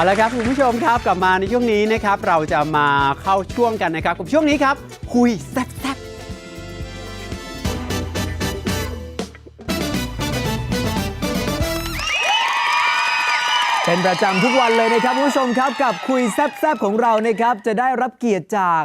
เอาละครับคุณผู้ชมครับกลับมาในช่วงนี้นะครับ เราจะมาเข้าช่วงกันนะครับกับช่วงนี้ครับ คุยแซ่บๆเป็นประจำทุกวันเลยนะครับคุณผู้ชมครับกับคุยแซ่บๆของเรานะครับจะได้รับเกียรติจาก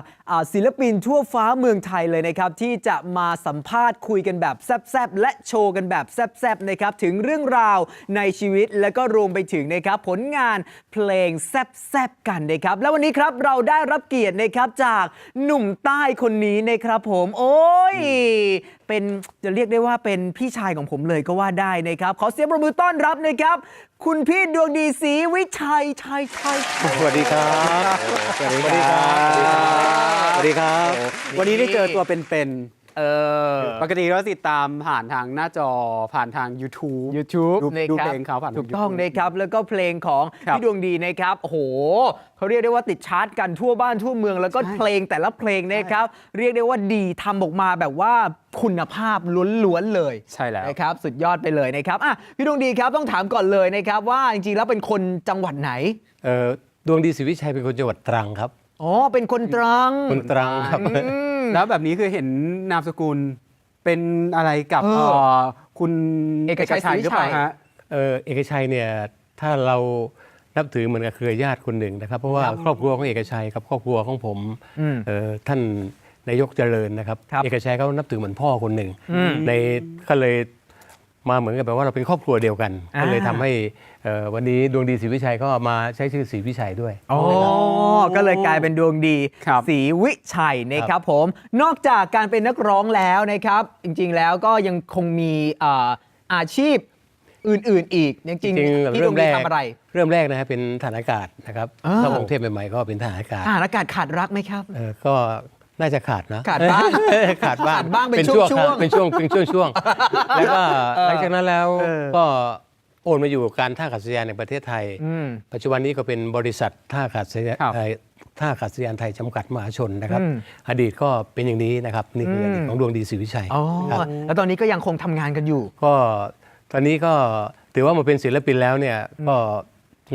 ศิลปินทั่วฟ้าเมืองไทยเลยนะครับ ที่จะมาสัมภาษณ์คุยกันแบบแซบๆ และโชว์กันแบบแซบๆนะครับถึงเรื่องราวในชีวิตและก็รวมไปถึงนะครับผลงานเพลงแซบๆกันนะครับ แล้ววันนี้ครับเราได้รับเกียรตินะครับจากหนุ่มใต้คนนี้นะครับผมโอ้ยเป็นจะเรียกได้ว่าเป็นพี่ชายของผมเลยก็ว่าได้นะครับ ขอเสียงปรบมือต้อนรับนะครับ คุณพี่ดวงดีศรีวิชัยชัยชัยสวัสดีครับ สวัสดีครับสวัสดีครับ วันนี้ได้เจอตัวเป็นเออ ๆ ปกติเราติดตามผ่านทางหน้าจอผ่านทาง YouTube YouTube ดูนะดูครับเพลงเขาผ่านทางถูกต้อง YouTube นะครับ แล้วก็เพลงของครับ พี่ดวงดีนะครับ โอ้โหเขาเรียกได้ว่าติดชาร์ตกันทั่วบ้านทั่วเมือง แล้วก็ใช่เพลงแต่ละเพลงนะครับ เรียกได้ว่าดีทำออกมาแบบว่าคุณภาพล้วนๆเลยใช่แล้ว นะครับ สุดยอดไปเลยนะครับอะพี่ดวงดีครับต้องถามก่อนเลยนะครับ ว่าจริงๆแล้วเป็นคนจังหวัดไหน เอ่อดวงดีศรีวิชัยเป็นคนจังหวัดตรังครับ อ๋อ เป็นคนตรังคนตรังครับ แล้วแบบนี้คือเห็นนามสกุลเป็นอะไรกับเออเอ่อคุณเอกชัยศรีวิชัย หรือเปล่าฮะ เออเอกชัยเนี่ยถ้าเรานับถือเหมือนกับเครือญาติคนหนึ่งนะครับ เพราะว่าครอบครัวของเอกชัยกับครอบครัวของผมอืมเอ่อท่านนายกเจริญนะครับ ครับเอกชัยเขานับถือเหมือนพ่อคนหนึ่งอืมในก็เลย มาเหมือนกับแบบว่าเราเป็นครอบครัวเดียวกันอ่าก็เลยทำให้เอ่อวันนี้ดวงดีศรีวิชัยก็มาใช้ชื่อศรีวิชัยด้วยอ๋อก็เลยกลายเป็นดวงดีครับศรีวิชัยนะครับผม นอกจากการเป็นนักร้องแล้วนะครับ จริงๆแล้วก็ยังคงมีอ่าอาชีพอื่นๆอีกจริงจริงๆๆพี่ดเริ่วงมดีแรกทำอะไร เริ่มแรกนะฮะเป็นฐานอากาศนะครับอ่าเข้ากรุงเทพใหม่ๆก็เป็นฐานอากาศอ่านอากาศขาดรักไหมครับเออก็ น่าจะขาดนะขาดบ้างขาดบ้างขาดบ้างเป็นช่วงช่วงๆครับเป็นช่วงเป็นช่วงช่วงๆแล้วก็หลังจากนั้นแล้วเออก็โอนมาอยู่การท่าอากาศยานในประเทศไทยอืมปัจจุบันนี้ก็เป็นบริษัทท่าอากาศยานครับเอ่อท่าอากาศยานไทยจำกัดมหาชนนะครับอืมอดีตก็เป็นอย่างนี้นะครับนี่คืออมอดีตของดวงดีศรีวิชัยอ๋อครับแล้วตอนนี้ก็ยังคงทำงานกันอยู่ ก็ตอนนี้ก็ถือว่ามาเป็นศิลปินแล้วเนี่ยก็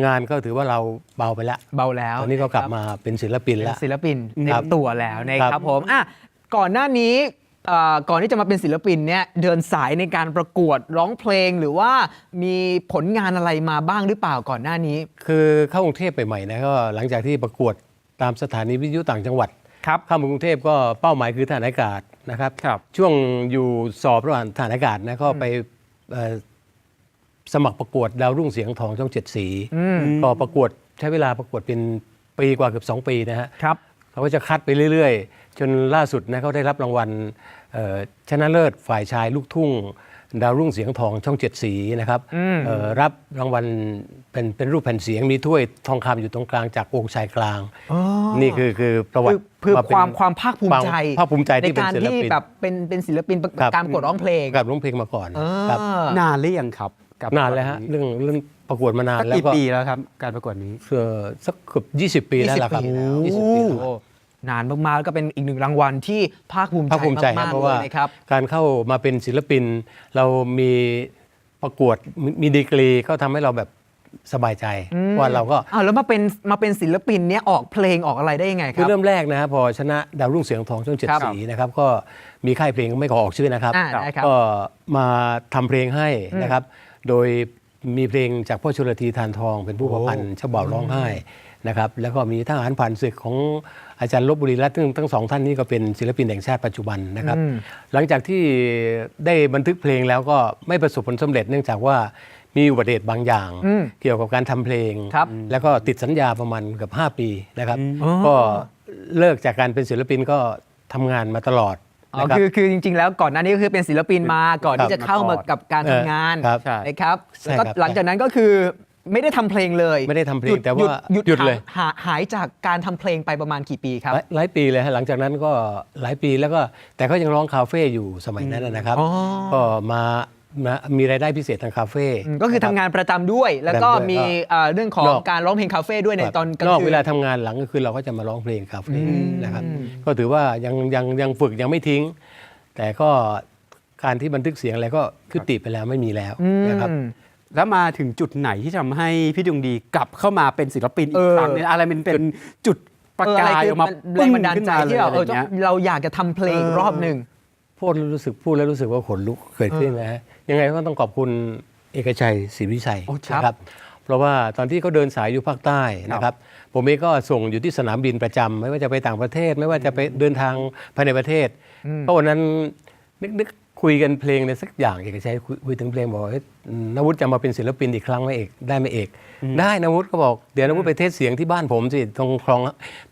งานก็ถือว่าเราเบาไปแล้วเบาแล้วตอนนี้ก็กลับะครับมาเป็นศิลปินเป็นแล้วศิลปินในครับตัวแล้วนะคครัรับบผมอะก่อนหน้านี้เอ่อก่อนที่จะมาเป็นศิลปินเนี่ยเดินสายในการประกวดร้องเพลงหรือว่ามีผลงานอะไรมาบ้างหรือเปล่าก่อนหน้านี้ คือเข้ากรุงเทพใหม่ๆนะก็หลังจากที่ประกวดตามสถานีวิทยุต่างจังหวัดครับเข้ามากรุงเทพก็เป้าหมายคือฐานอากาศนะครับครับช่วงอยู่สอบระหว่างฐานอากาศนะก็ไปเอ่อ สมัครประกวดดาวรุ่งเสียงทองช่องเจ็ดสีอืมก็ประกวดใช้เวลาประกวดเป็นปีกว่าเกือบ2 ปีนะฮะครับเขาก็จะคัดไปเรื่อยๆ จนล่าสุดนะเขาได้รับรางวัลเอ่อชนะเลิศฝ่ายชายลูกทุ่ง ดาวรุ่งเสียงทองช่องเจ็ดสีนะครับอืมเอ่อรับรางวัลเป็นเป็นรูปแผ่นเสียงมีถ้วยทองคำอยู่ตรงกลางจากองค์ชายกลางอ๋อนี่คือคือประวัคืติอคือเป็นความความภาคภูมิใจความภาคภูมิใจที่เป็นการศิลที่ปินแบบเป็นเป็นศิลปินประครับการประกวดร้องเพลงกับร้องเพลงมาก่อนเออครับนานหรือยังครับ กับนานแล้วฮะเรื่องเรื่องประกวดมานานสักแล้วกี่ก็ปีแล้วครับ การประกวดนี้ เอ่อสักเกือบ20 ปีแล้วล่ะครับ20 20ปีแล้ว โอ้นานมากๆแล้วก็เป็นอีกหนึ่งรางวัลที่ภาคภูมิใจภาคภูมิใจมากเพๆราะเลว่ายนะครับ การเข้ามาเป็นศิลปิน เรามีประกวดมีมีดีกรีก็ทำให้เราแบบสบายใจ ว่าเราก็อ้าวแล้วมาเป็นมาเป็นศิลปินเนี่ยออกเพลงออกอะไรได้ยังไงคคือรับเริ่มแรกนะฮะพอชนะดาวรุ่งเสียงทองช่องเจ็ดครับสีนะครับก็มีค่ายเพลงไม่ขอออกชื่อนะครับ อ่าได้ครับก็มาทำเพลงให้นะครับ โดยมีเพลงจากพ่อชลทีทานทอง เป็นผู้ประพันธ์ฉบับร้องไห้นะครับแล้วก็มีทหารผ่านศึกของอาจารย์ลบบุรีรัตน์ซึ่งทั้งสองท่านนี้ก็เป็นศิลปินแห่งชาติปัจจุบันนะครับอืมหลังจากที่ได้บันทึกเพลงแล้วก็ไม่ประสบผลสำเร็จเนื่องจากว่ามีอุบัติเหตุบางอย่างอืมเกี่ยวกับการทำเพลงครับแล้วก็ติดสัญญาประมาณเกือบ5 ปีนะครับอ๋อก็เลิกจากการเป็นศิลปินก็ทำงานมาตลอด อ๋อนะครับ คือคือจริง ๆ แล้วก่อนหน้านี้ก็คือเป็นศิลปินมาก่อนครับที่จะเข้ามากับการทำงานเออครับใช่นะครับใช่แล้วก็ครับหลังจากนั้นก็คือไม่ได้ทำเพลงเลยไม่ได้ทำเพลงหยุแต่ว่า หยุดหยุดเลย หาหายจากการทำเพลงไปประมาณกี่ปีครับ หลายหลายปีเลยฮะหลังจากนั้นก็หลายปีแล้วก็แต่ก็ยังร้องคาเฟ่อยู่สมัยนั้นนะครับ อ๋อก็มา มามีรายได้พิเศษทางคาเฟ่ อืมก็คือทำงานประจำด้วย แล้วก็ประจำด้วยมีก็เอ่อเรื่องของนอก การร้องเพลงคาเฟ่ด้วยในครับตอนกลางนอกคืเวนลาทำงานหลังก็คือเราก็จะมาร้องเพลงคาเฟ่อืมนะครับ ก็ถือว่ายังยังยังฝึกยังไม่ทิ้ง แต่ก็การที่บันทึกเสียงอะไรก็ยุติไปแล้วไม่มีแล้วนะครับอืมแล้วมาถึงจุดไหนที่ทำให้พี่ดวงดีกลับเข้ามาเป็นศิลปินอีเอกอครั้งเนี่ยอะไรมันเป็นจุดประกายออกมาแรงบันดาลใจปึ้งขึ้นที่แบบมาเออเลยอะไรเงี้ย เราอยากจะทำเพลงอีกรอบหนึ่ง พูดแล้วรู้สึกพูดแล้วรู้สึกว่าขนลุกเกิดขึ้นนะฮะ ยังไงก็ต้องขอบคุณเอกชัยศรีวิชัยโอ้ครับนะครับ เพราะว่าตอนที่เขาเดินสายอยู่ภาคใต้นะครับ ผมเองก็ส่งอยู่ที่สนามบินประจำไม่ว่าจะไปต่างประเทศ ไม่ว่าจะไปเดินทางภายในประเทศเพราะวันนั้นนึกนึก คุยกันเพลงในสักอย่างเอกชัยคุยคุยถึงเพลงบอกว่าเฮ้ยนวุฒิจะมาเป็นศิลปินอีกครั้งไหมเอกได้ไหมเอกได้นวุฒิก็บอกเดี๋ยวนวุฒิไปเทสเสียงที่บ้านผมสิตรงคลอง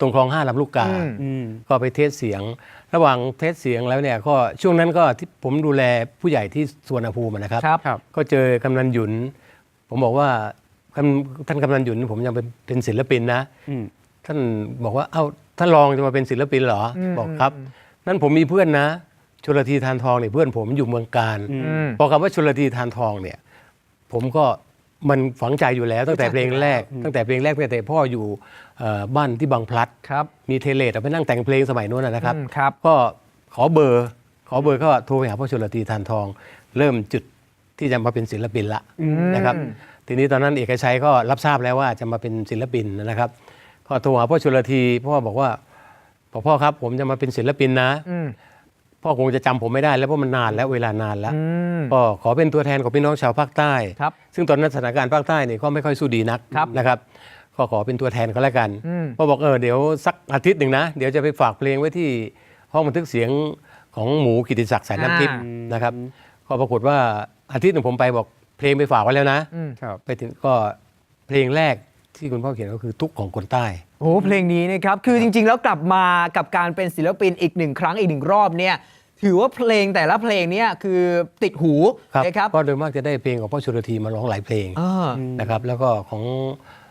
ตรงคลองห้าลำลูกกาอืมก็ไปเทสเสียง ระหว่างเทสเสียงแล้วเนี่ยก็ช่วงนั้นก็ที่ผมดูแลผู้ใหญ่ที่สวนภูมินะครับครับครับก็เจอกำนันหยุน ผมบอกว่าท่านท่านกำนันหยุนผมยังเป็นเป็นศิลปินนะอืมท่านบอกว่าเอ้าท่านรองจะมาเป็นศิลปินเหรออบอกครับนั่นผมมีเพื่อนนะ ชลทีทานทองเนี่ยเพื่อนผมอยู่เมืองการอืมพอคำว่าชลทีทานทองเนี่ย ผมก็มันฝังใจอยู่แล้วตั้งแต่เพลงแรก ตั้งแต่เพลงแรกตั้งแต่พ่ออยู่เอ่อบ้านที่บางพลัดครับมีเทเลตเอาไปนั่งแต่งเพลงสมัยโน้นนะนะครับอืมครับ ก็ขอเบอร์ ขอเบอร์ก็โทรไปหาพ่อชลตีทานทอง เริ่มจุดที่จะมาเป็นศิลปินละนะครับ ทีนี้ตอนนั้นเอกชัยก็รับทราบแล้วว่าจะมาเป็นศิลปินนะครับก็โทรหาพ่อชลทีพ่อบอกว่าบอกพ่อครับ ผมจะมาเป็นศิลปินนะอืม พ่อคงจะจำผมไม่ได้แล้วเพราะมันนานแล้วเวลานานแล้วอืมก็ขอเป็นตัวแทนของพี่น้องชาวภาคใต้ครับซึ่งตอนนั้นสถานการณ์ภาคใต้เนี่ยก็ไม่ค่อยสู้ดีนักครับนะครับก็ขอเป็นตัวแทนก็แล้วกันอืมพ่อบอกเออเดี๋ยวสักอาทิตย์หนึ่งนะ เดี๋ยวจะไปฝากเพลงไว้ที่ห้องบันทึกเสียงของหมูกิติศักดิ์สายน้ำทิพย์อ่านะครับก็ปรากฏว่าอาทิตย์หนึ่งผมไปบอกเพลงไปฝากไว้แล้วนะอืมครับไปถึงก็เพลงแรก ที่คุณพ่อเขียนก็คือทุกข์ของคนใต้ โอ้เพลงนี้นะครับ คือจริง ๆ แล้วกลับมากับการเป็นศิลปินอีกหนึ่งครั้งอีกหนึ่งรอบเนี่ยถือว่าเพลงแต่ละเพลงเนี่ยคือติดหูครับนะครับก็โดยมากจะได้เพลงของพ่อชุรทีมาร้องหลายเพลงเออนะครับแล้วก็ของ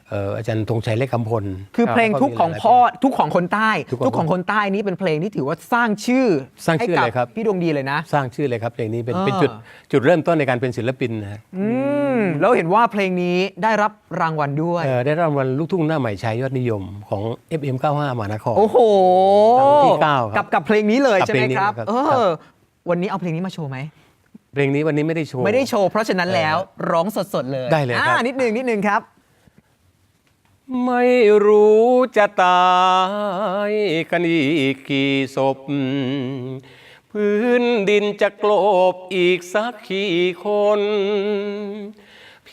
เอ่ออาจารย์ธงชัยเล็กคำพล คือเพลงทุกข์ของพ่อทุกข์ของคนใต้ ทุกข์ของทุกข์ของคนใต้นี้เป็นเพลงที่ถือว่าสร้างชื่อสร้างชื่อให้กัเลยครับพี่ดวงดีเลยนะ สร้างชื่อเลยครับเพลงนี้เป็นอ่าเป็นจุดจุดเริ่มต้นในการเป็นศิลปินนะฮะอืม แล้วเห็นว่าเพลงนี้ได้รับรางวัลด้วย เอ่อได้รางวัลลูกทุ่งหน้าใหม่ชายยอดนิยมของ FM95 มหานครโอ้โหครั้งที่เก้าครับกับกับเพลงนี้เลยกับใช่ไหมเพลงนี้ครับครับ เอครัอบวันนี้เอาเพลงนี้มาโชว์ไหม เพลงนี้วันนี้ไม่ได้โชว์ ไม่ได้โชว์เพราะฉะนั้นแล้วร้องสดๆเลยได้เลยครับ อ่านิดนึงนิดนึงครับ ไม่รู้จะตายกันอีกกี่ศพ พื้นดินจะกลบอีกสักกี่คน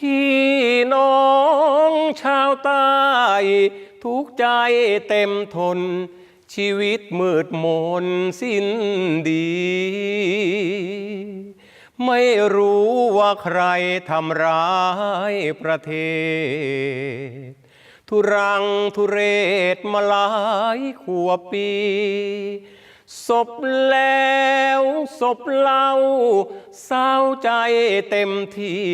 พี่น้องชาวใต้ ทุกใจเต็มทน ชีวิตมืดมนสิ้นดี ไม่รู้ว่าใครทำร้ายประเทศ ทุรังทุเรศมาหลายขวบปีศพแล้วศพเล่าเศร้าใจเต็มที่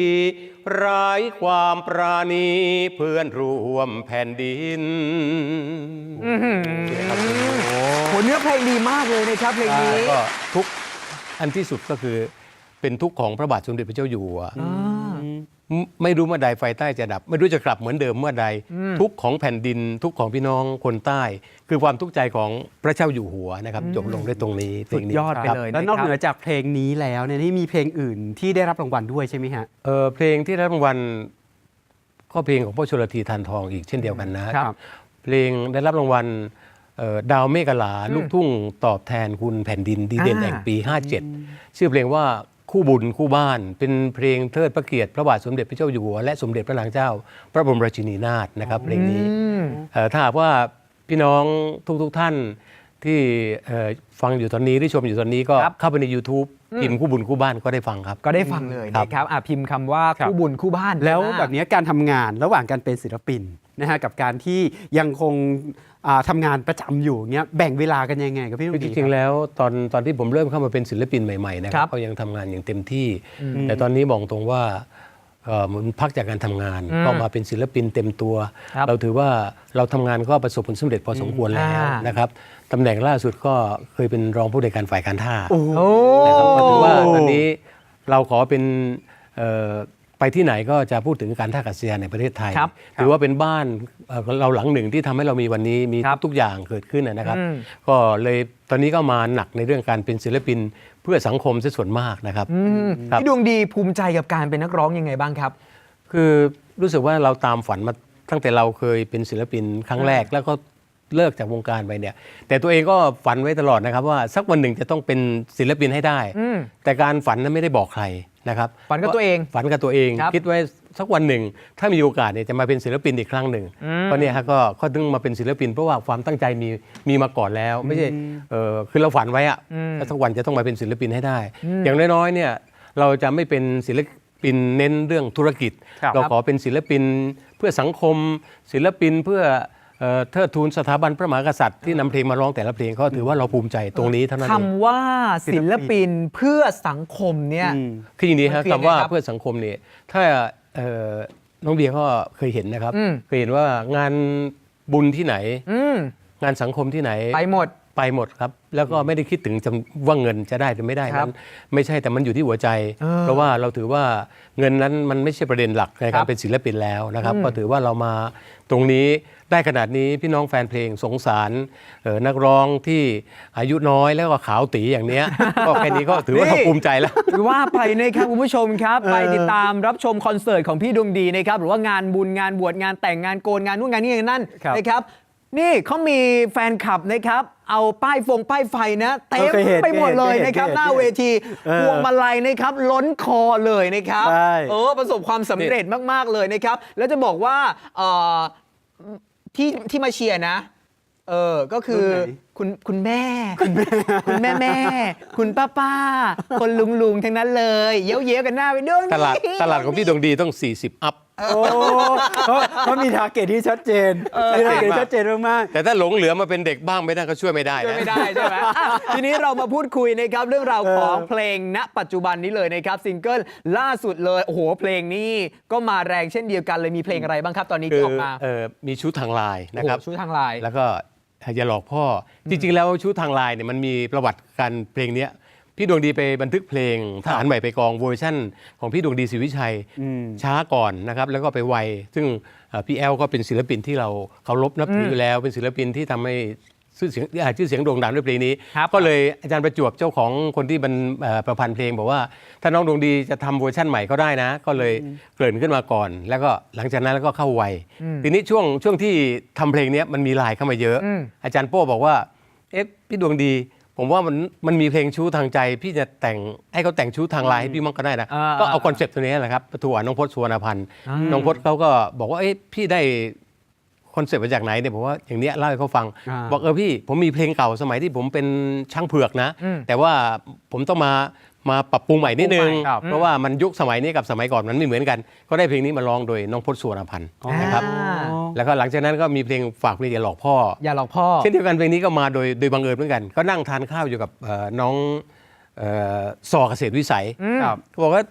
ร้ายความปราณีเพื่อนร่วมแผ่นดินโหเนื้อเพลงดีมากเลยนะครับเพลงนี้ก็ทุกข์อันที่สุดก็คือเป็นทุกข์ของพระบาทสมเด็จพระเจ้าอยู่หัว ไม่ไม่รู้เมื่อใดไฟใต้จะดับ ไม่รู้จะกลับเหมือนเดิมเมื่อใด ทุกข์ของแผ่นดินทุกข์ของพี่น้องคนใต้ คือความทุกข์ใจของพระเจ้าอยู่หัวนะครับจบลงด้วยตรงนี้เพลสุงดนี้ยอดไปครับเลยแล้วนอกเหนือจากเพลงนี้แล้วเนี่ยนี่มีเพลงอื่นที่ได้รับรางวัลด้วยใช่ไหมฮะ เอ่อเพลงที่ได้รางวัลก็เพลงของพ่อชลทีทานทองอีกเช่นเดียวกันนะ ครับ เพลงได้รับรางวัลเอ่อดาวเมฆลาลูกทุ่งตอบแทนคุณแผ่นดินดีเด่นอ่า แห่งปี 57 ชื่อเพลงว่า คู่บุญคู่บ้าน เป็นเพลงเทิดพระเกียรติพระบาทสมเด็จพระเจ้าอยู่หัวและสมเด็จพระนางเจ้า พระบรมราชินีนาถนะครับเพลงนี้อืมเอ่อถ้าหากว่าพี่น้องทุกๆท่านที่เอ่อฟังอยู่ตอนนี้ที่ชมอยู่ตอนนี้ก็ครับเข้าไปใน YouTube พิมพ์คู่บุญคู่บ้านก็ได้ฟังครับ ก็ได้ฟังเลยครับนะครับอะพิมพ์คำว่าครับคู่บุญคู่บ้าน แล้วข้างหน้าแบบนี้การทำงานระหว่างการเป็นศิลปิน นะฮะกับการที่ยังคงอ่าทำางานประจำอยู่เงี้ยแบ่งเวลากันยังไงกับพี่ลุคืงอจดีริงคๆบแล้วตอนตอนที่ผมเริ่มเข้ามาเป็นศิลปินใหม่ๆนะคครัรับบก็ยังทำงานอย่างเต็มที่มแต่ตอนนี้บอกตรงว่าเอ่อมันพักจากการทำงานอืมก็มาเป็นศิลปินเต็มตัวครับเราถือว่าเราทำงานก็ประสบผลสำเร็จพอสมควรแล้วอ่านนะครับตำแหน่งล่าสุดก็เคยเป็นรองผู้ในวยการฝ่ายการท่าโอ้โอ้นะครับก็ถือว่าตอนนี้เราขอเป็นเอ่อ ไปที่ไหนก็จะพูดถึงการท่าอากาศยานในประเทศไทยครับถือว่าเป็นบ้านเอ่อเราหลังหนึ่งที่ทำให้เรามีวันนี้มีครับทุกอย่างเกิดขึ้นนะครับ อืม ก็เลยตอนนี้ก็มาหนักในเรื่องการเป็นศิลปินเพื่อสังคมซะส่วนมากนะครับ อืมครับ พี่ดวงดีภูมิใจกับการเป็นนักร้องยังไงบ้างครับ คือรู้สึกว่าเราตามฝันมาตั้งแต่เราเคยเป็นศิลปินครั้งแรกแล้วก็เลิกจากวงการไปเนี่ย แต่ตัวเองก็ฝันไว้ตลอดนะครับว่าสักวันหนึ่งจะต้องเป็นศิลปินให้ได้อืมแต่การฝันนั้นไม่ได้บอกใคร นะครับฝันกับตัวเองฝันกับตัวเองครับคิดไว้สักวันหนึ่ง ถ้ามีโอกาสเนี่ยจะมาเป็นศิลปินอีกครั้งหนึ่งเพราะเนี่ยฮะก็ก็ต้องมาเป็นศิลปิน เพราะว่าความตั้งใจมีมีมาก่อนแล้ว ไม่ใช่เออคือเราฝันไว้อะว่าสักวันจะต้องมาเป็นศิลปินให้ได้ อย่างน้อยๆเนี่ยเราจะไม่เป็นศิลปินเน้นเรื่องธุรกิจครับเราขอเป็นศิลปินเพื่อสังคมศิลปินเพื่อ เอ่อเทิดทูนสถาบันพระมหากษัตริย์ที่นำเพลงมาร้องแต่ละเพลงก็ถือว่าเราภูมิใจตรงนี้เท่านั้นเอง คำว่าศิลปินเพื่อสังคมเนี่ยอืมคืออย่างนี้ครับมันคือยังไงคำว่าครับเพื่อสังคมเนี่ยถ้าเอ่อน้องเบียร์ก็เคยเห็นนะครับ อืม เคยเห็นว่างานบุญที่ไหน อืมงานสังคมที่ไหน ไปหมด ไปหมดครับ แล้วก็ไม่ได้คิดถึงจำว่าเงินจะได้หรือไม่ได้ครับนั้นไม่ใช่แต่มันอยู่ที่หัวใจเออเพราะว่าเราถือว่าเงินนั้นมันไม่ใช่ประเด็นหลักในครัการบ เป็นศิลปินแล้วนะครับอืมก็ถือว่าเรามาตรงนี้ได้ขนาดนี้พี่น้องแฟนเพลงสงสารเอ่อนักร้องที่อายุน้อยแล้วก็ขาวตีอย่างเนี้ย ก็แค่นี้ก็ถือว่าเราภูมิใจแล้ว ว่าไปนะครับคุณผู้ชมครับ ไปติดตามรับชมคอนเสิร์ตของพี่ดวงดีนะครับ หรือว่างานบุญงานบวชงานแต่งงานโกนงานนู่นงานนี่งานนั่นครับ นะครับ นี่เขามีแฟนคลับนะครับ เอาป้ายฟงป้ายไฟนะเต็มเคยเห็นไปหมดเลยเคยเห็นนะครับเคยเห็นหน้าเวทีเออพวงมาลัยนะครับ ล้นคอเลยนะครับใช่เออประสบความสำเร็จมาก ๆ เลยนะครับ แล้วจะบอกว่าเอ่อที่ที่มาเชียร์นะ เออก็คือรุ่นไหนคุณคุณแม่ คุณแม่แม่ คุณป้าป้า คนลุงลุงทั้งนั้นเลย เย้ยวเย้ยวกันหน้าไปด้วยตลาดตลาดของพี่ดวงดีต้อง 40 อัพ โอ้เขาเขามีทาร์เก็ตที่ชัดเจนมีทาร์เก็ตที่ชัดเจนมากแต่ถ้าหลงเหลือมาเป็นเด็กบ้างไม่ได้ก็ช่วยไม่ได้ช่วยนะ ไม่ได้ใช่ไหมอะทีนี้เรามาพูดคุยนะครับเรื่องราวของเพลงณ ปัจจุบันนี้เลยนะครับซิงเกิลล่าสุดเลยโอ้โหเพลงนี้ก็มาแรงเช่นเดียวกันเลยมีเพลงอะไรบ้างครับ ตอนนี้คืที่อออกมาเอ่อมีชุดทางลายโอ้นะโหครับชุดทางลายแล้วก็อย่าหลอกพ่ออจริงๆ แล้วชุดทางลายเนี่ยมันมีประวัติการเพลงเนี้ย พี่ดวงดีไปบันทึกเพลงทหารใหม่ไปกองเวอร์ชั่น ของพี่ดวงดีศรีวิชัยอืมช้าก่อนนะครับแล้วก็ไปไวซึ่งเอ่อพี่แอลก็เป็นศิลปินที่เราเคารพนับถืออยู่แล้วเป็นศิลปินที่ทำให้ชื่อเสียงอ่าชื่อเสียงโด่งดังด้วยเพลงนี้ครับก็เลยอาจารย์ประจวบเจ้าของคนที่บรรเอ่อประพันธ์เพลง บอกว่าถ้าน้องดวงดีจะทำเวอร์ชั่นใหม่ก็ได้นะ ก็เลยเกริ่นขึ้นมาก่อน แล้วก็หลังจากนั้นแล้วก็เข้าไวทีนี้ช่วงช่วงที่ทำเพลงเนี้ยมันมีไลายเข้ามาเยอะอืมอาจารย์โป้บอกว่าเอ๊ะพี่ดวงดี ผมว่ามันมันมีเพลงชู้ทางใจ พี่จะแต่งให้เขาแต่งชู้ทางไลน์ให้พี่มั่งก็ได้นะอ่าก็เอาคอนเซปต์ตัวนี้แหละครับประตูน้องพจน์สุวรรณพันธ์น้องพจน์เขาก็บอกว่าเอ๊ะพี่ได้คอนเซปต์มาจากไหนเนี่ยผมว่าอย่างเนี้ยเล่าให้เขาฟัง อ่า บอกเออพี่ผมมีเพลงเก่าสมัยที่ผมเป็นช่างเผือกนะอืมแต่ว่าผมต้องมา มาปรับปรุงใหม่นิดนึงปรุงใหม่ครับ เพราะว่ามันยุคสมัยนี้กับสมัยก่อนมันไม่เหมือนกัน ก็ได้เพลงนี้มาร้องโดยน้องพจน์สุวรรณพันธ์อ๋อนะครับ อ่าแล้วก็หลังจากนั้นก็มีเพลงฝากเพลงอย่าหลอกพ่ออย่าหลอกพ่อ เช่นเดียวกันเพลงนี้ก็มาโดยโดยบังเอิญเหมือนกัน ก็นั่งทานข้าวอยู่กับเอ่อน้องเอ่อสอเกษตรวิสัยอืมครับ เขาบอกว่า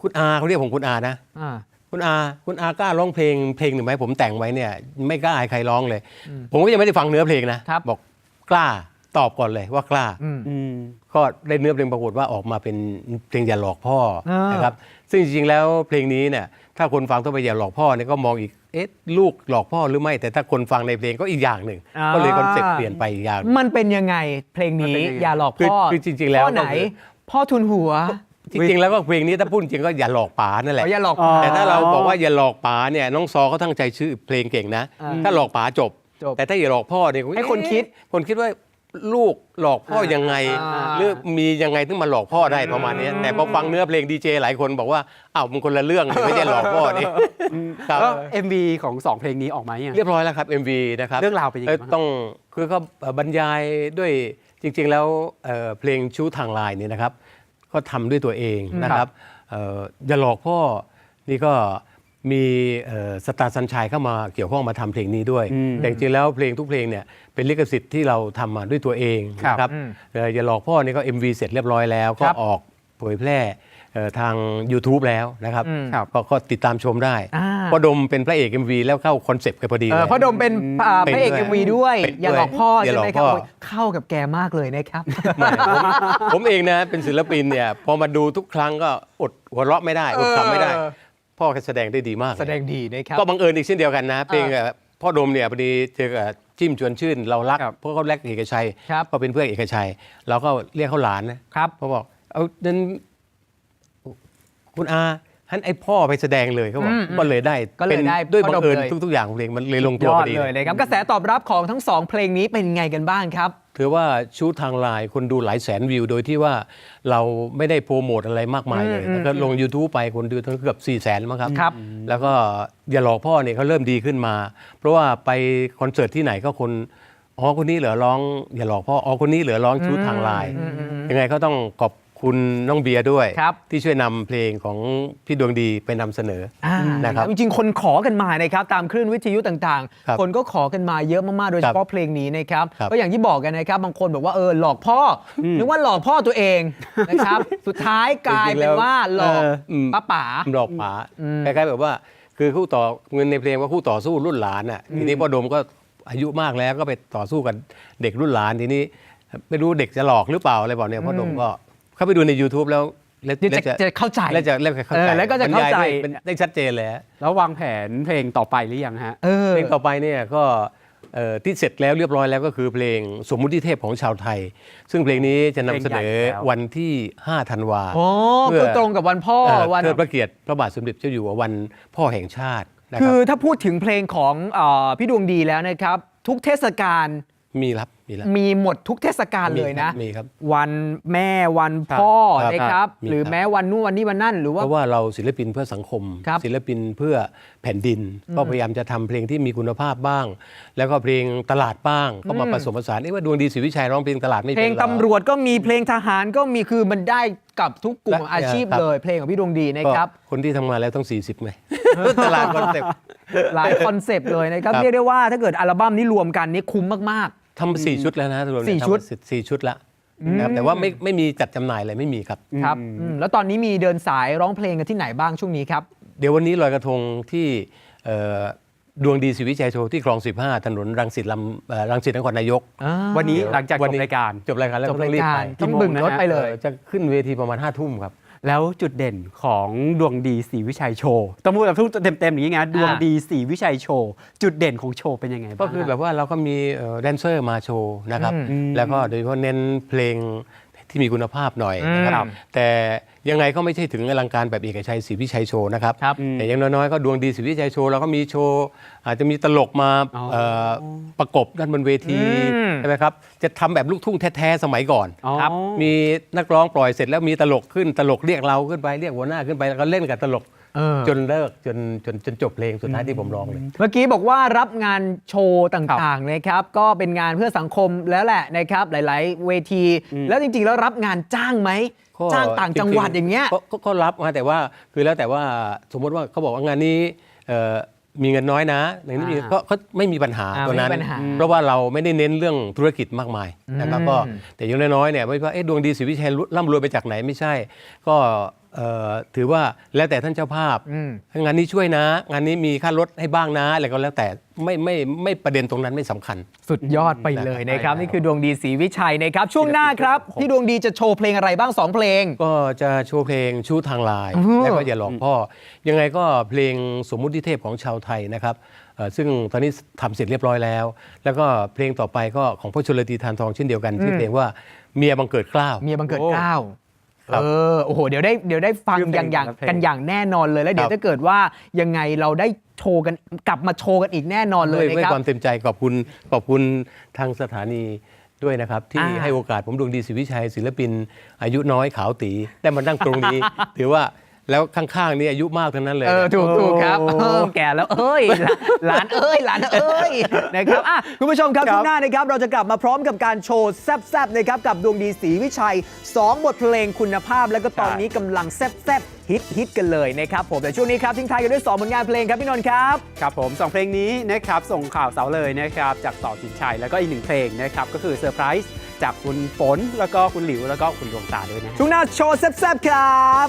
คุณอาเขาเรียกผมคุณอานะ อ่า คุณอาคุณอากล้าร้องเพลงเพลงหนึ่งไหมผมแต่งไว้เนี่ยไม่กล้าให้ใครร้องเลย ผมก็ยังไม่ได้ฟังเนื้อเพลงนะครับ บอกกล้า ตอบก่อนเลยว่ากล้าอืมอืมก็ได้เนื้อเพลงปรากฏว่าออกมาเป็นเพลงอย่าหลอกพ่ออ่านนะครับ ซึ่งจริงๆแล้วเพลงนี้เนี่ยถ้าคนฟังทั่วไปอย่าหลอกพ่อเนี่ยก็มองอีกเอ๊ะลูกหลอกพ่อหรือไม่ แต่ถ้าคนฟังในเพลงก็อีกอย่างหนึ่งอ่าก็เลยคอนเซ็ปต์เปลี่ยนไปอีกอย่างหนึ่งมันเป็นยังไงเพลงมันนี้เป็นยังไงอย่าหลอกคือพ่อคือจริง ๆ แล้วพ่อไหนก็คือพ่อทุนหัวจริงๆแล้วก็เพลงนี้ถ้าพูดจริงก็อย่าหลอกป๋านั่นแหละอ๋ออย่าหลอกอ๋อแต่ถ้าเราบอกว่าอย่าหลอกป๋าเนี่ยน้องซอเขาตั้งใจชื่อเพลงเก่งนะอ่าถ้าหลอกป๋าจบจบ แต่ถ้าอย่าหลอกพ่อเนี่ยให้คนคิดเอ๊ะคนคิดว่า ลูกหลอกพ่อยังไงอ่า หรือมียังไงถึงมาหลอกพ่อได้ประมาณเนี้ยแต่พอฟังเนื้อเพลงดีเจหลายคนบอกว่าอ้าวมันคนละเรื่องเลยไม่ได้หลอกพ่อนี่ครับแล้ว MV ของสองเพลงนี้ออกมายังเรียบร้อยแล้วครับ MV นะครับ เรื่องราวเป็นยังไงอ่อบ้างครับ ต้องคือเขาเอ่อบรรยายด้วยจริง ๆ แล้วเอ่อเพลงชู้ทางไลน์เนี่ยนะครับ ก็ทำด้วยตัวเองนะครับเอ่ออย่าหลอกพ่อนี่ก็ มีเอ่อสตาร์สัญชัยเข้ามาเกี่ยวข้องมาทำเพลงนี้ด้วยอืมแต่จริงๆแล้วเพลงทุกเพลงเนี่ยเป็นลิขสิทธิ์ที่เราทำมาด้วยตัวเองครับนะครับอืมเอ่ออย่าหลอกพ่อนี่ก็ MV เสร็จเรียบร้อยแล้วก็ครับออกเผยแพร่เอ่อทาง YouTube แล้วนะครับอืมครับก็ก็ติดตามชมได้อ่าเพราะดมเป็นพระเอก MV แล้วเข้าคอนเซปต์กันพอดีเอเลอยพ่อดมเป็นอ่าเป็นพระเอกด้วยเอ็มวีด้วยเป็นอย่าหลอกพ่ออย่าใช่หลอกไหมครับพ่อโอ้ยเข้ากับแกมากเลยนะครับไม่ผมผมเองนะเป็นศิลปินเนี่ยพอมาดูทุกครั้งก็อดหัวเราะไม่ได้อดขำไม่ได้เออ พ่อแกแสดงได้ดีมากแสดงดีนะครับ ก็บังเอิญอีกเช่นเดียวกันนะเพลงเอ่อพ่อดมเนี่ยพอดีเจอกับจิ้มชวนชื่นเรารักครับเพราะเขาแลกเอกชัยครับก็เป็นเพื่อนเอกชัย เราก็เรียกเขาหลานนะครับเขาบอกเอานั้นคุณอา ท่านไอ้พ่อไปแสดงเลยเขาบอกก็เลยได้ก็เลยป็นได้ด้วยพ่อบัดงมเอิญเลย ทุกๆอย่างเพลงมันเลยลงตัยวอพดอดีเลยนะครับกระแสตอบรับของทั้งสองเพลงนี้เป็นไงกันบ้างครับ ถือว่าชูทางไลน์คนดูหลายแสนวิว โดยที่ว่าเราไม่ได้โปรโมทอะไรมากมายเลยแล้วก็ลง YouTube ไปคนดูทั้งเกือบ4 0 0แสนมั้งครับ ครับ แล้วก็อย่าหลอกพ่อเนี่ยเขาเริ่มดีขึ้นมา เพราะว่าไปคอนเสิร์ตที่ไหนก็คนอ๋อคนนี้เหลือร้องอย่าหลอกพ่ออ๋อคนนี้เหลือร้องชูทางไลน์ยังไงก็ต้องขอบ คุณน้องเบียร์ด้วย ครับ ที่ช่วยนำเพลงของพี่ดวงดีไปนำเสนอออ่านะครับ จริงๆ คนขอกันมานะครับตามคลื่นวิทยุต่างครับๆ คนก็ขอกันมาเยอะมากๆ โดยเฉครัพาะบเพลงนี้นะครับ ครับก็อย่างที่บอกกันนะครับ บางคนบอกว่าเออหลอกพ่ออนึกว่าหลอกพ่อตัวเองนะครับ สุดท้ายกลายเป็นว่าหลอกเอออืม ป้าป๋า หลอกป๋าคล้ายๆแบบว่า คือคู่ต่อเงินในเพลงว่าคู่ต่อสู้รุ่นหลานอะทีนี้พ่อดมก็อายุมากแล้วก็ไปต่อสู้กับเด็กรุ่นหลานทีนี้ ไม่รู้เด็กจะหลอกหรือเปล่าอะไรบอกเนี่ยพ่อดมก็ เข้าไปดูใน YouTube แล้วแล้วเดี๋ยวจะแล้วจะเข้าใจแล้วจะแล้วจะเข้าเอใจอแล้วก็จะเข้าใจ บรรยยได้เป็นได้ชัดเจนเลยฮะแล้ววางแผนเพลงต่อไปหรือยังฮะ เออ เพลงต่อไปเนี่ยก็เอ่อที่เสร็จแล้วเรียบร้อยแล้วก็คือเพลงสมมุติเทพของชาวไทย ซึ่งเพลงนี้จะนำเสนอเพลงใหญ่แล้ว วันที่ 5 ธันวาโอ้เพื่อ คือตรงกับวันพ่อเอ่อวัน เทิดพระเกียรติพระบาทสมเด็จเจ้าอยู่หัววันพ่อแห่งชาตินะคคืรัอบถ้าพูดถึงเพลงของเออพี่ดวงดีแล้วนะครับ ทุกเทศกาลมีรับมีรับมีหมดทุกเทศกาลเลยนะ มีครับ วันแม่วันพ่อครับนะครับ มีหรือครับแม้วันนู่นวันนี้วันนั่นหรือว่า เพราะว่าเราศิลปินเพื่อสังคม ครับศิลปินเพื่อแผ่นดิน ก็พยายามจะทำเพลงที่มีคุณภาพบ้าง แล้วก็เพลงตลาดบ้าง ก็มาผสมผสานเอ๊ะว่าดวงดีศรีวิชัยร้องเพลงตลาดไม่เพเป็ลนงหอ ตำรวจก็มีเพลงทหารก็มีคือมันได้กับทุกกลุ่มและอาชีพครับ เลย เพลงของพี่ดวงดีนะครับก็คนที่ทำงานแล้วต้อง 40ไงตลาดคอนเซ็ปต์ หลายคอนเซปต์เลยนะครับ ครับ เรียกได้ว่าถ้าเกิดอัลบั้มนี้รวมกันนี่คุ้มมาก ทำมาสี่ชุดแล้วนะรวมเนี่ยสี่ชุด ทำมาสี่ชุดแล้วนะครับแต่ว่าไม่ไม่มีจัดจำหน่ายอะไรไม่มีครับๆครับอืมแล้วตอนนี้มีเดินสายร้องเพลงกันที่ไหนบ้างช่วงนี้ครับ เดี๋ยววันนี้ลอยกระทงที่เอ่อดวงดีศรีวิชัยโชว์ที่คลอง 15 ถนนรังสิตลำเอ่อรังสิตนครนายก วันนี้เดี๋ยวหลังจากจวันบนี้รายการ จบรายการแล้วจก็บต้ราอยงรีบการไปต้องกี่โมงบึงรถนะฮะไปเลย เอ่อจะขึ้นเวทีประมาณ5ทุ่มครับ แล้วจุดเด่นของดวงดีสีวิชัยโชว์ต้องพูดแบบพูดเต็มๆอย่างนี้ไงดวงดีสีวิชัยโชว์จุดเด่นของโชว์เป็นยังไงบ้างก็คือแบบว่าเราก็มีเอ่อแดนเซอร์มาโชว์นะครับแล้วก็โดยเฉพาะเน้นเพลง ที่มีคุณภาพหน่อยนะคครัรับบแต่ยังไงก็ไม่ใช่ถึงอลังการแบบเอกชัยศรีวิชัยโชว์นะครับครับแต่อยังน้อยๆก็ดวงดีศรีวิชัยโชว์เราก็มีโชว์อาจจะมีตลกมาอ๋อเอ่อประกบด้านบนเวทีอืมใช่ไหมครับจะทำแบบลูกทุ่งแท้ๆสมัยก่อนอ๋อครับมีนักร้องปล่อยเสร็จแล้วมีตลกขึ้นตลกเรียกเราขึ้นไปเรียกหัวหน้าขึ้นไปแล้วก็เล่นกับตลก เออ จนเลิกจนจนจนจบเพลงสุดท้ายที่ผมร้องเลย เมื่อกี้บอกว่ารับงานโชว์ต่างๆนะครับ ก็เป็นงานเพื่อสังคมแล้วแหละนะครับ หลาย ๆ เวที แล้วจริงๆ แล้วรับงานจ้างไหม ก็จ้างต่างจังหวัดจริๆอย่างเงี้ย ก็ก็ก็รับนะแต่ว่าคือแล้วแต่ว่าสมมติว่าเขาบอกว่างานนี้เอ่อมีเงินน้อยนะอย่างนี้มีอ่าก็ก็ไม่มีปัญหาอ่าตัวนั้น ไม่มีปัญหาเพราะว่าเราไม่ได้เน้นเรื่องธุรกิจมากมายนะครับอืมก็แต่อยังน้อยๆเนี่ยไม่ว่าเอ๊ะดวงดีศรีวิชัยร่ำรวยไปจากไหนไม่ใช่ ก็ เอ่อถือว่าแล้วแต่ท่านเจ้าภาพ อืม งานนี้ช่วยนะ งานนี้มีค่ารถให้บ้างนะอะไรก็แล้วแต่ไม่ไม่ไม่ประเด็นตรงนั้นไม่สำคัญ สุดยอดไปเลยนะครับใช่นี่คือดวงดีศรีวิชัยนะครับ ช่วงหน้าครับศิลปินพี่ดวงดีจะโชว์เพลงอะไรบ้าง 2 เพลง ก็จะโชว์เพลงชูทางลายอือฮึแล้วก็อย่าหลอกพ่อ ยังไงก็เพลงสมมุติเทพของชาวไทยนะครับเอ่อซึ่งตอนนี้ทำเสร็จเรียบร้อยแล้ว แล้วก็เพลงต่อไปก็ของพ่อชลตีทานทองเช่นเดียวกันชื่อเพลงว่าเมียบังเกิดเกล้าวเมียบังเกิดโอ้ เกล้าครับ เออโอ้โหเดี๋ยวได้เดี๋ยวได้ฟังชื่อเพอลย่างงอย่างแต่ละเพลงกันอย่างแน่นอนเลยแล้วเดี๋ยวครับถ้าเกิดว่ายังไงเราได้โชว์กันกลับมาโชว์กันอีกแน่นอนเลด้วยยนะด้วยครับความเต็มใจขอบคุณขอบคุณทางสถานีด้วยนะครับ ที่อ่าให้โอกาสผมดวงดีศรีวิชัยศิลปิน อายุน้อยขาวตีได้มานั่งตรงนี้ ถือว่า แล้วข้างๆนี่อายุมากทั้งนั้นเลยเออนะถูกถูกครับโอ้เออแก่แล้วเอ้ยหลานเอ้ยหลานเอ้ยนะครับอะคุณผู้ชมครับครับช่วงหน้านะครับเราจะกลับมาพร้อมกับการโชว์แซบๆนะครับกับดวงดีศรีวิชัย 2 บทเพลงคุณภาพ แล้วก็ตอนนี้กำลังแซบๆฮิตฮิตกันเลยนะครับผมแต่ช่วงนี้ครับทิ้งท้ายกันด้วย 2 ผลงานเพลงครับพี่นนท์ครับครับผมสองเพลงนี้นะครับส่งข่าวเสาเลยนะครับจากต่อสินชัยแล้วก็อีกหนึ่งเพลงนะครับก็คือเซอร์ไพรส์จากคุณฝนแล้วก็คุณหลิวแล้วก็คุณดวงตาด้วยนะฮะช่วงหน้าโชว์แซบๆครับ